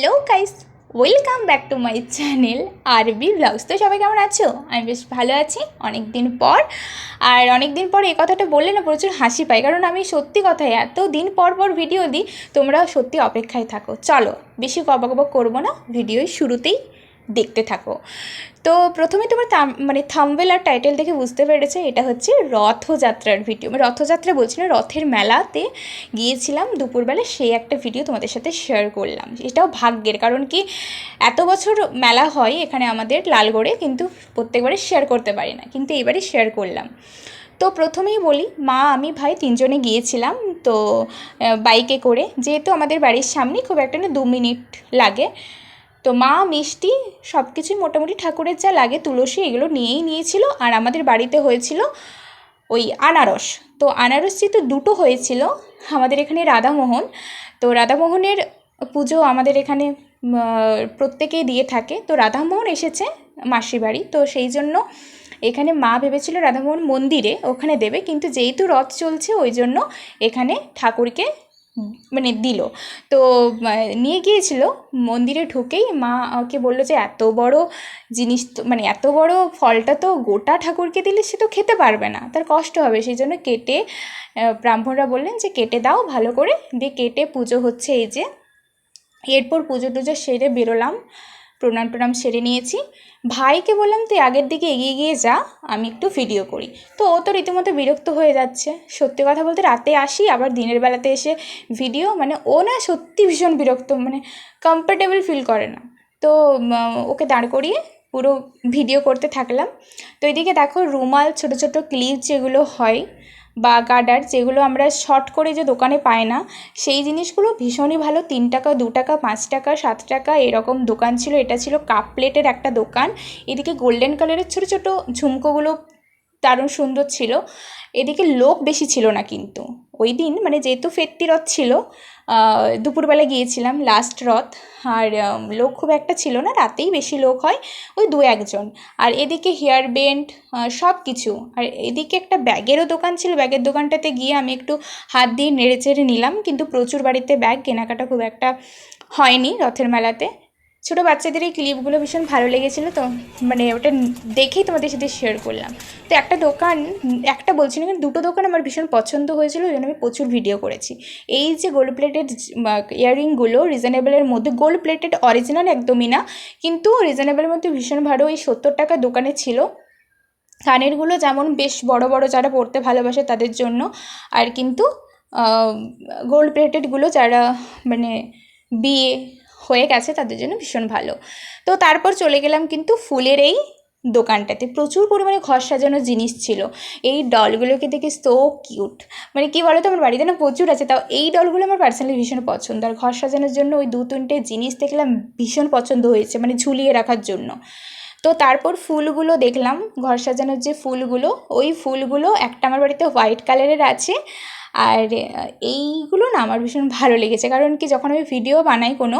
Hello guys welcome back to my channel R B vlogs তো সবাই কেমন আছো? আমি বেশ ভালো আছি। অনেক দিন পর, আর অনেক দিন পর এই কথাটা বললে না, প্রচুর হাসি পাই। কারণ আমি সত্যি কথাই এত দিন পর পর ভিডিও দিই তোমরা সত্যি অপেক্ষায় থাকো। চলো, বেশি কবাকবক করব না ভিডিওই শুরুতেই দেখতে থাকো। তো প্রথমে তোমার মানে থাম্বেল আর টাইটেল দেখে বুঝতে পেরেছে, এটা হচ্ছে রথযাত্রার ভিডিও মানে রথযাত্রা বলছি না রথের মেলাতে গিয়েছিলাম, দুপুরবেলা সেই একটা ভিডিও তোমাদের সাথে শেয়ার করলাম। এটাও ভাগ্যের, কারণ কি এত বছর মেলা হয় এখানে আমাদের লালগড়ে, কিন্তু প্রত্যেকবারে শেয়ার করতে পারি না, কিন্তু এবারে শেয়ার করলাম। তো প্রথমেই বলি, মা, আমি, ভাই তিনজনে গিয়েছিলাম, তো বাইকে করে। যেহেতু আমাদের বাড়ির সামনে খুব একটা না দু মিনিট লাগে তো মা, মিষ্টি সব কিছুই মোটামুটি ঠাকুরের যা লাগে, তুলসী এগুলো নিয়েই নিয়েছিল আর আমাদের বাড়িতে হয়েছিল ওই আনারস। তো আনারস যেহেতু দুটো হয়েছিল, আমাদের এখানে রাধামোহন, তো রাধামোহনের পুজো আমাদের এখানে প্রত্যেকেই দিয়ে থাকে। তো রাধামোহন এসেছে মাসির বাড়ি, তো সেই জন্য এখানে মা ভেবেছিল রাধামোহন মন্দিরে ওখানে দেবে, কিন্তু যেহেতু রথ চলছে, ওই জন্য এখানে ঠাকুরকে মানে দিল। তো নিয়ে গিয়েছিল, মন্দিরে ঢুকেই মা ওকে বলল যে, এত বড় জিনিস তো মানে এত বড় ফলটা তো গোটা ঠাকুরকে দিলে সে তো খেতে পারবে না। তার কষ্ট হবে। সেই জন্য কেটে ব্রাহ্মণরা বললেন যে, কেটে দাও ভালো করে। দিয়ে কেটে পুজো হচ্ছে এই যে, এরপর পুজো টুজো সেরে বেরোলাম। প্রণাম টনাম সেরে নিয়েছি। ভাইকে বললাম, তুই আগের দিকে এগিয়ে গিয়ে যা, আমি একটু ভিডিও করি। তো ও তো রীতিমতো বিরক্ত হয়ে যাচ্ছে। সত্যি কথা বলতে রাতে আসি, আবার দিনের বেলাতে এসে ভিডিও মানে ও না সত্যি ভীষণ বিরক্ত মানে কমফর্টেবল ফিল করে না। তো ওকে দাঁড় করিয়ে পুরো ভিডিও করতে থাকলাম। তো এদিকে দেখো, রুমাল, ছোট ছোট ক্লিপ যেগুলো হয় বা গার্ডার যেগুলো আমরা শর্ট করে যে দোকানে পাই না, সেই জিনিসগুলো ভীষণই ভালো। তিন টাকা, দু টাকা, পাঁচ টাকা, সাত টাকা, এরকম দোকান ছিল। এটা ছিল কাপ প্লেটের একটা দোকান। এদিকে গোল্ডেন কালারের ছোটো ছোটো ঝুমকোগুলো দারুণ সুন্দর ছিল। এদিকে লোক বেশি ছিল না কিন্তু। ওই দিন মানে যেহেতু ফেরতি রথ ছিল দুপুরবেলা গিয়েছিলাম লাস্ট রথ। আর লোক খুব একটা ছিল না, রাতেই বেশি লোক হয়, ওই দু একজন। আর এদিকে হেয়ার বেন্ড সব কিছু। আর এদিকে একটা ব্যাগেরও দোকান ছিল, ব্যাগের দোকানটাতে গিয়ে আমি একটু হাত দিয়ে নেড়ে চেড়ে নিলাম, কিন্তু প্রচুর বাড়িতে ব্যাগ কেনাকাটা খুব একটা হয়নি রথের মেলাতে। ছোটো বাচ্চাদের এই ক্লিপগুলো ভীষণ ভালো লেগেছিলো তো মানে ওটা দেখেই তোমাদের সাথে শেয়ার করলাম। তো একটা দোকান, একটা বলছি না কিন্তু দুটো দোকান আমার ভীষণ পছন্দ হয়েছিল, ওই জন্য আমি প্রচুর ভিডিও করেছি। এই যে গোল্ড প্লেটেড ইয়াররিংগুলো রিজনেবলের মধ্যে গোল্ড প্লেটেড অরিজিনাল একদমই না, কিন্তু রিজনেবলের মধ্যে ভীষণ ভালো এই সত্তর টাকা দোকানে ছিল। কানেরগুলো যেমন বেশ বড় বড় যারা পড়তে ভালোবাসে তাদের জন্য, আর কিন্তু গোল্ড প্লেটেডগুলো যারা মানে বিয়ে হয়ে গেছে, তাদের জন্য ভীষণ ভালো। তো তারপর চলে গেলাম কিন্তু ফুলের এই দোকানটাতে। প্রচুর পরিমাণে ঘর সাজানোর জিনিস ছিল। এই ডলগুলোকে দেখে সো কিউট মানে কি বলো তো আমার বাড়িতে না প্রচুর আছে, তাও এই ডলগুলো আমার পার্সোনালি ভীষণ পছন্দ। আর ঘর সাজানোর জন্য ওই দু তিনটে জিনিস দেখলাম ভীষণ পছন্দ হয়েছে মানে ঝুলিয়ে রাখার জন্য। তো তারপর ফুলগুলো দেখলাম, ঘর সাজানোর যে ফুলগুলো, ওই ফুলগুলো একটা আমার বাড়িতে হোয়াইট কালারের আছে। আর এইগুলো না আমার ভীষণ ভালো লেগেছে। কারণ কি যখন আমি ভিডিও বানাই কোনো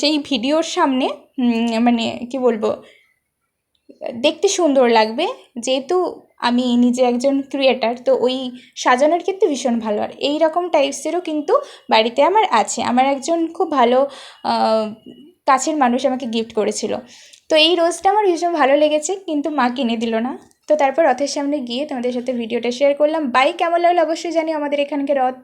সেই ভিডিওর সামনে মানে কি বলব, দেখতে সুন্দর লাগবে। যেহেতু আমি নিজে একজন ক্রিয়েটার তো ওই সাজানোর ক্ষেত্রে ভীষণ ভালো। আর এই রকম টাইপসেরও কিন্তু বাড়িতে আমার আছে। আমার একজন খুব ভালো কাছের মানুষ আমাকে গিফট করেছিল। তো এই রোজটা আমার ভীষণ ভালো লেগেছে, কিন্তু মা কিনে দিল না। তো তারপর রথের সামনে গিয়ে তোমাদের সাথে ভিডিওটা শেয়ার করলাম। বাই কেমন লাগল অবশ্যই জানি আমাদের এখানকার রথ।